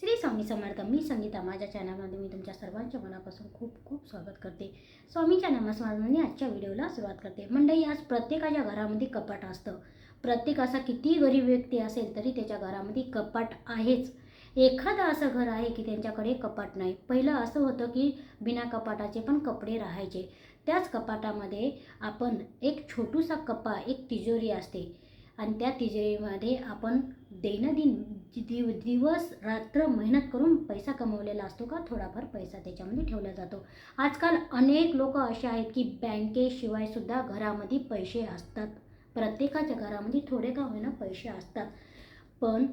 श्री स्वामी समर्थ मी संगीता. माझ्या चॅनलमध्ये मी तुमच्या सर्वांच्या मनापासून खूप खूप स्वागत करते. स्वामीच्या नामस्मरणाने आजच्या व्हिडिओला सुरुवात करते. मंडळी आज प्रत्येकाच्या घरामध्ये कपाट असतं. प्रत्येक असा किती गरीब व्यक्ती असेल तरी त्याच्या घरामध्ये कपाट आहेच. एखादं असं घर आहे की त्यांच्याकडे कपाट नाही. पहिलं असं होतं की बिना कपाटाचे पण कपडे राहायचे. त्याच कपाटामध्ये आपण एक छोटूसा कप्पा एक तिजोरी असते. आणि त्या तिजोरीमध्ये आपण दैनंदिन दिव दिवस रात्र मेहनत करून पैसा कमवलेला असतो का थोडाफार पैसा त्याच्यामध्ये ठेवला जातो. आजकाल अनेक लोक असे आहेत की बँकेशिवायसुद्धा घरामध्ये पैसे असतात. प्रत्येकाच्या घरामध्ये थोडे का होईना पैसे असतात. पण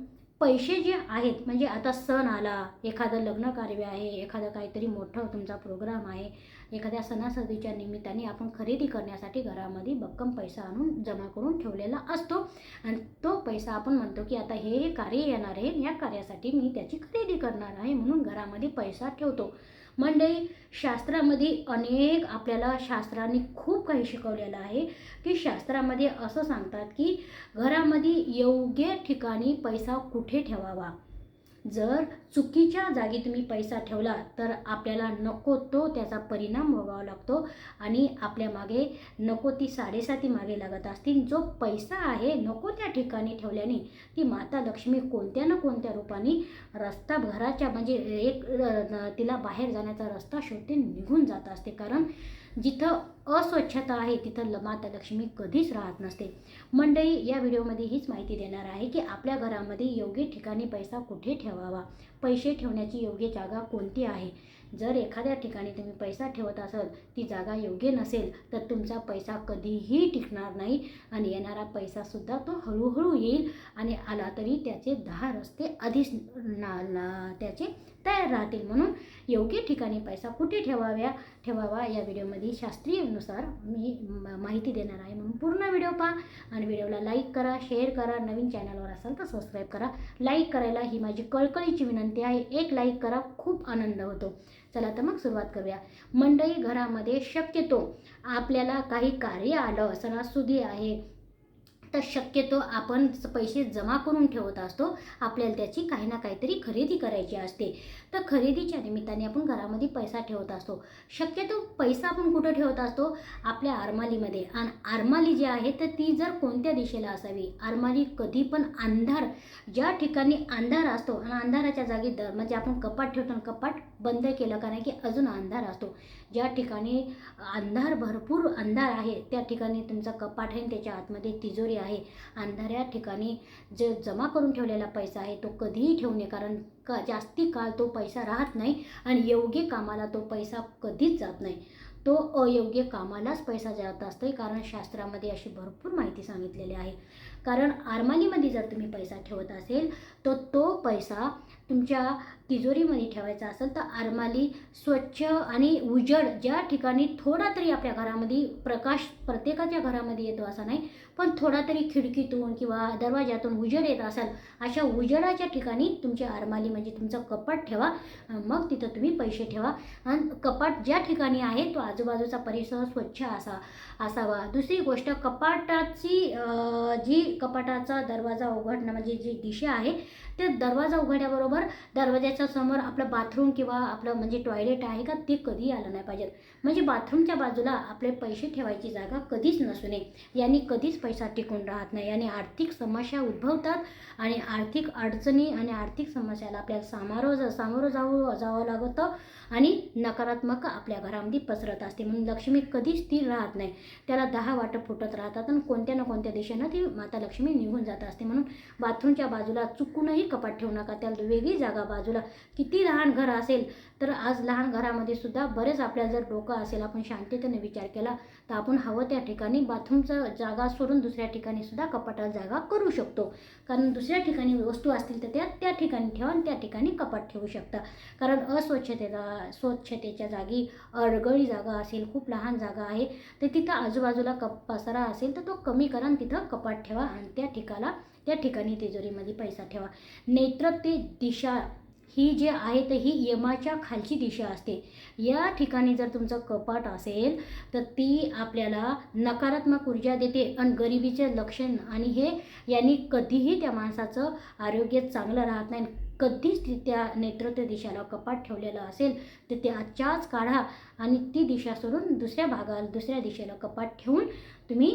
पैसे जे आहेत म्हणजे आता सण आला एखादं लग्न कार्य आहे एखादं काहीतरी मोठं तुमचा प्रोग्राम आहे एखाद्या सणासुदीच्या निमित्ताने आपण खरेदी करण्यासाठी घरामध्ये भक्कम पैसा आणून जमा करून ठेवलेला असतो. आणि तो पैसा आपण म्हणतो की आता हे हे कार्य येणार आहे या कार्यासाठी मी त्याची खरेदी करणार आहे म्हणून घरामध्ये पैसा ठेवतो. म्हणजे शास्त्रामध्ये अनेक आपल्याला शास्त्रांनी खूप काही शिकवलेलं आहे की शास्त्रामध्ये असं सांगतात की घरामध्ये योग्य ठिकाणी पैसा कुठे ठेवावा? जर चुकीच्या जागी तुम्ही पैसा ठेवला तर आपल्याला नको तो त्याचा परिणाम भोगावा लागतो आणि आपल्या मागे नको ती साडेसाती मागे लागत असतील. जो पैसा आहे नको त्या ठिकाणी ठेवल्याने ती माता लक्ष्मी कोणत्या ना कोणत्या रूपाने रस्ता घराच्या म्हणजे एक तिला बाहेर जाण्याचा रस्ता शोधते निघून जात असते. कारण जिथं अस्वच्छता आहे तिथं ल- माता लक्ष्मी कधीच राहत नसते. मंडळी या व्हिडिओमध्ये हीच माहिती देणार आहे की आपल्या घरामध्ये योग्य ठिकाणी पैसा कुठे ठेवा ठेवावा. पैसे ठेवण्याची योग्य जागा कोणती आहे? जर एखाद्या ठिकाणी तुम्ही पैसा ठेवत असाल ती जागा योग्य नसेल तर तुमचा पैसा कधीही टिकणार नाही आणि येणारा पैसासुद्धा तो हळूहळू येईल आणि आला तरी त्याचे दहा रस्ते आधीच ना ना त्याचे तयार राहतील. म्हणून योग्य ठिकाणी पैसा कुठे ठेवाव्या ठेवावा या व्हिडिओमध्ये शास्त्रीयनुसार मी म- माहिती देणार आहे. म्हणून पूर्ण व्हिडिओ पहा आणि व्हिडिओला लाईक करा शेअर करा नवीन चॅनलवर असाल तर सबस्क्राईब करा. लाईक करायला ही माझी कळकळीची विनंती आहे. एक लाईक करा खूप आनंद होतो. चला तर मग सुरुवात करूया. मंडळी घरामध्ये शक्यतो आपल्याला काही कार्य आलं सणासुदी आहे तर शक्यतो आपण पैसे जमा करून ठेवत असतो आपल्याला त्याची काही ना काहीतरी खरेदी करायची असते. तर खरेदीच्या निमित्ताने आपण घरामध्ये पैसा ठेवत असतो. शक्यतो पैसा आपण कुठं ठेवत असतो? आपल्या आरमालीमध्ये. आणि आरमाली जी आहे तर ती जर कोणत्या दिशेला असावी? आरमाली कधी पण अंधार ज्या ठिकाणी अंधार असतो आणि अंधाराच्या जागी दर म्हणजे आपण कपाट ठेवतो कपाट बंद केलं कारण की अजून अंधार असतो. ज्या ठिकाणी अंधार भरपूर अंधार आहे त्या ठिकाणी तुमचा कपाट आहे आणि त्याच्या आतमध्ये तिजोरी आहे. अंधाऱ्या ठिकाणी जे जमा करून ठेवलेला पैसा आहे तो कधीही ठेवू नये कारण का जास्ती काळ तो पैसा राहत नाही आणि योग्य कामाला तो पैसा कधीच जात नाही. तो अयोग्य कामालाच पैसा जात असतो कारण शास्त्रामध्ये अशी भरपूर माहिती सांगितलेली आहे. कारण आरमालीमध्ये जर तुम्ही पैसा ठेवत असेल तर तो पैसा तुमच्या तिजोरीमध्ये ठेवायचा असेल तर आरमाली स्वच्छ आणि उजड ज्या ठिकाणी थोडा तरी आपल्या घरामध्ये प्रकाश प्रत्येकाच्या घरामध्ये येतो असा नाही पण थोडा तरी खिडकीतून किंवा दरवाजातून उजेड येत असाल अशा उजेडाच्या ठिकाणी तुमची आरमाली म्हणजे तुमचं कपाट ठेवा मग तिथं तुम्ही पैसे ठेवा. आणि कपाट ज्या ठिकाणी आहे तो आजूबाजूचा परिसर स्वच्छ असा असावा. दुसरी गोष्ट कपाटाची जी कपाटाचा दरवाजा उघडणं म्हणजे जी दिशा आहे त्या दरवाजा बरोबर दरवाजाच्या समोर आपलं बाथरूम किंवा आपलं म्हणजे टॉयलेट आहे का ते कधी आलं नाही पाहिजे. म्हणजे बाथरूमच्या बाजूला आपले पैसे ठेवायची जागा कधीच नसू नये. यांनी कधीच पैसा टिकून राहत नाही. आणि आर्थिक समस्या उद्भवतात आणि आर्थिक अडचणी आणि आर्थिक समस्याला आपल्याला सामोरं सामोरं जावं जावं लागतं आणि नकारात्मक आपल्या घरामध्ये पसरत असते. म्हणून लक्ष्मी कधीच स्थिर राहत नाही. त्याला दहा वाटं फुटत राहतात आणि कोणत्या ना कोणत्या दिशेनं ती माता लक्ष्मी निघून जात असते. म्हणून बाथरूमच्या बाजूला चुकूनही कपाट ठेवू नका. त्याला वेगळी जागा बाजूला किती लहान घर असेल तर आज लहान घरामध्ये सुद्धा बरेच आपल्याला जर डोकं असेल आपण शांततेने विचार केला तर आपण हवं त्या ठिकाणी बाथरूमचं जागा सोडून दुसऱ्या ठिकाणी सुद्धा कपाटात जागा करू शकतो. कारण दुसऱ्या ठिकाणी वस्तू असतील तर त्या त्या ठिकाणी ठेवा आणि त्या ठिकाणी कपाट ठेवू शकता. कारण अस्वच्छतेचा स्वच्छतेच्या जागी अडगळी जागा असेल खूप लहान जागा आहे तर तिथं आजूबाजूला कप पसारा असेल तर तो कमी करा तिथं कपाट ठेवा आणि त्या ठिकाला त्या ठिकाणी तिजोरीमध्ये पैसा ठेवा. नेत्र ते दिशा ही जी आहे तर ही यमाच्या खालची दिशा असते. या ठिकाणी जर तुमचं कपाट असेल तर ती आपल्याला नकारात्मक ऊर्जा देते आणि गरिबीचे लक्षण आणि हे यांनी कधीही त्या माणसाचं आरोग्य चांगलं राहत नाही. कधीच ती त्या नेत्रत्य दिशाला कपाट ठेवलेलं असेल तर ते आजच्याच काढा आणि ती दिशा सोडून दुसऱ्या भागाला दुसऱ्या दिशेला कपाट ठेवून तुम्ही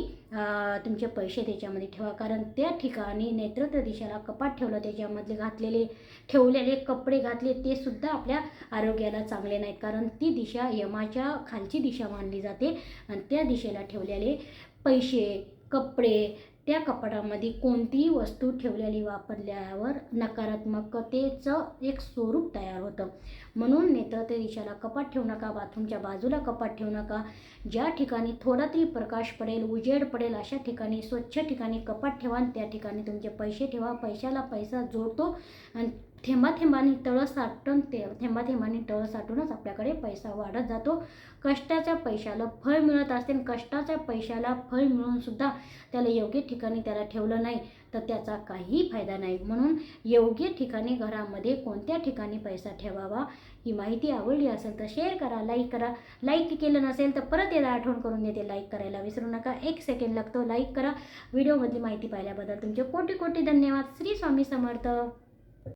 तुमचे पैसे त्याच्यामध्ये ठेवा. कारण त्या ठिकाणी नेतृत्व दिशेला कपाट ठेवलं त्याच्यामधले घातलेले ठेवलेले कपडे घातले ते सुद्धा आपल्या आरोग्याला चांगले नाहीत. कारण ती दिशा यमाच्या खालची दिशा मानली जाते आणि त्या दिशेला ठेवलेले पैसे कपडे त्या कपाटामध्ये कोणतीही वस्तू ठेवलेली वापरल्यावर नकारात्मकतेचं एक स्वरूप तयार होतं. म्हणून नेत्रते दिशाला कपाट ठेवू नका बाथरूमच्या बाजूला कपाट ठेवू नका. ज्या ठिकाणी थोडा तरी प्रकाश पडेल उजेड पडेल अशा ठिकाणी स्वच्छ ठिकाणी कपाट ठेवा आणि त्या ठिकाणी तुमचे पैसे ठेवा. पैशाला पैसा जोडतो आणि थेंबा थेंबाने तळं साठून ते थेंबा थेंबाने तळं साठूनच आपल्याकडे पैसा वाढत जातो. कष्टाच्या पैशाला फळ मिळत असते आणि कष्टाच्या पैशाला फळ मिळूनसुद्धा त्याला योग्य ठिकाणी त्याला ठेवलं नाही तर त्याचा काहीही फायदा नाही. म्हणून योग्य ठिकाणी घरामध्ये कोणत्या ठिकाणी पैसा ठेवावा ही माहिती आवडली असेल तर शेअर करा लाईक करा. लाईक केलं नसेल तर परत याला आठवण करून देते. लाईक करायला विसरू नका. एक सेकंड लागतो. लाईक करा. व्हिडिओमधली माहिती पाहिल्याबद्दल तुमचे कोटी कोटी धन्यवाद. श्री स्वामी समर्थ.